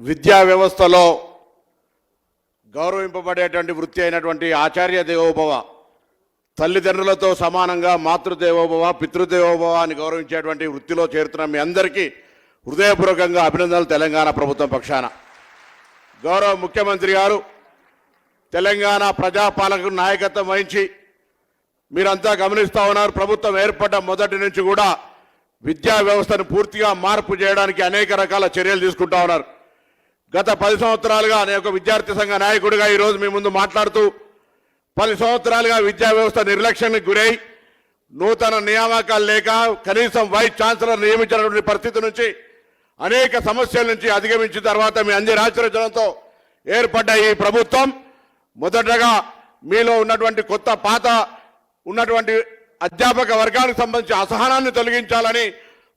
విద్యా వ్యవస్థలో గౌరవింపబడేటువంటి వృత్తి అయినటువంటి ఆచార్య దేవోభవ తల్లిదండ్రులతో సమానంగా మాతృదేవోభవ పితృదేవోభవ అని గౌరవించేటువంటి వృత్తిలో చేరుతున్న మీ అందరికీ హృదయపూర్వకంగా అభినందనలు తెలంగాణ ప్రభుత్వం పక్షాన. గౌరవ ముఖ్యమంత్రి గారు తెలంగాణ ప్రజాపాలకు నాయకత్వం వహించి మీరంతా గమనిస్తూ ఉన్నారు ప్రభుత్వం ఏర్పడ్డ మొదటి నుంచి కూడా విద్యా వ్యవస్థను పూర్తిగా మార్పు చేయడానికి అనేక రకాల చర్యలు తీసుకుంటా ఉన్నారు. గత పది సంవత్సరాలుగా నేను ఒక విద్యార్థి సంఘ నాయకుడిగా ఈరోజు మీ ముందు మాట్లాడుతూ పది సంవత్సరాలుగా విద్యా వ్యవస్థ నిర్లక్ష్యానికి గురై నూతన నియామకాలు లేక కనీసం వైస్ ఛాన్సలర్ నియమించినటువంటి పరిస్థితి నుంచి అనేక సమస్యల నుంచి అధిగమించిన తర్వాత మీ అందరి ఆచరించడంతో ఏర్పడ్డ ఈ ప్రభుత్వం మొదటగా మీలో ఉన్నటువంటి కొత్త పాత ఉన్నటువంటి అధ్యాపక వర్గానికి సంబంధించి అసహనాన్ని తొలగించాలని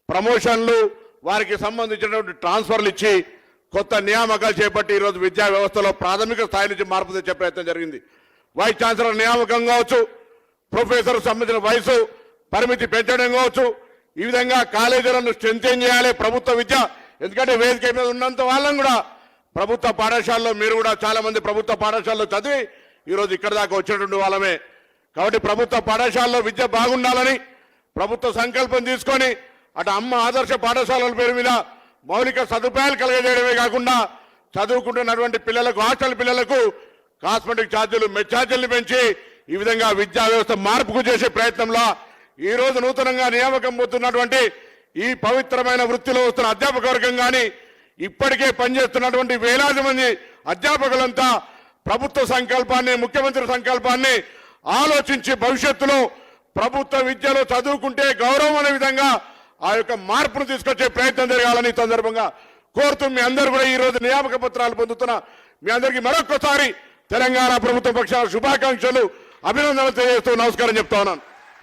ప్రమోషన్లు వారికి సంబంధించినటువంటి ట్రాన్స్ఫర్లు ఇచ్చి కొత్త నియామకాలు చేపట్టి ఈరోజు విద్యా వ్యవస్థలో ప్రాథమిక స్థాయి నుంచి మార్పు తెచ్చే ప్రయత్నం జరిగింది. వైస్ ఛాన్సలర్ నియామకం కావచ్చు ప్రొఫెసర్ సంబంధించిన వయసు పరిమితి పెంచడం కావచ్చు ఈ విధంగా కాలేజీలను స్ట్రెంగ్ చేయాలి ప్రభుత్వ విద్య. ఎందుకంటే వేదిక మీద ఉన్నంత వాళ్ళని కూడా ప్రభుత్వ పాఠశాలలో మీరు కూడా చాలామంది ప్రభుత్వ పాఠశాలలో చదివి ఈరోజు ఇక్కడ దాకా వచ్చినటువంటి వాళ్ళమే. కాబట్టి ప్రభుత్వ పాఠశాలలో విద్య బాగుండాలని ప్రభుత్వ సంకల్పం తీసుకొని అటు అమ్మ ఆదర్శ పాఠశాలల పేరు మీద మౌలిక సదుపాయాలు కలగజేయడమే కాకుండా చదువుకుంటున్నటువంటి పిల్లలకు హాస్టల్ పిల్లలకు కాస్మెటిక్ ఛార్జీలు మెడ్ ఛార్జీలు పెంచి ఈ విధంగా విద్యా వ్యవస్థ మార్పుకు చేసే ప్రయత్నంలో ఈరోజు నూతనంగా నియామకం పోతున్నటువంటి ఈ పవిత్రమైన వృత్తిలో వస్తున్న అధ్యాపక వర్గం కానీ ఇప్పటికే పనిచేస్తున్నటువంటి వేలాది మంది అధ్యాపకులంతా ప్రభుత్వ సంకల్పాన్ని ముఖ్యమంత్రి సంకల్పాన్ని ఆలోచించి భవిష్యత్తులో ప్రభుత్వ విద్యలో చదువుకుంటే గౌరవం అనే విధంగా ఆ యొక్క మార్పును తీసుకొచ్చే ప్రయత్నం జరగాలని ఈ సందర్భంగా కోరుతూ మీ అందరూ కూడా ఈ రోజు నియామక పత్రాలు పొందుతున్న మీ అందరికీ మరొకసారి తెలంగాణ ప్రభుత్వ పక్షాన శుభాకాంక్షలు అభినందనలు తెలియజేస్తూ నమస్కారం చెప్తా ఉన్నాను.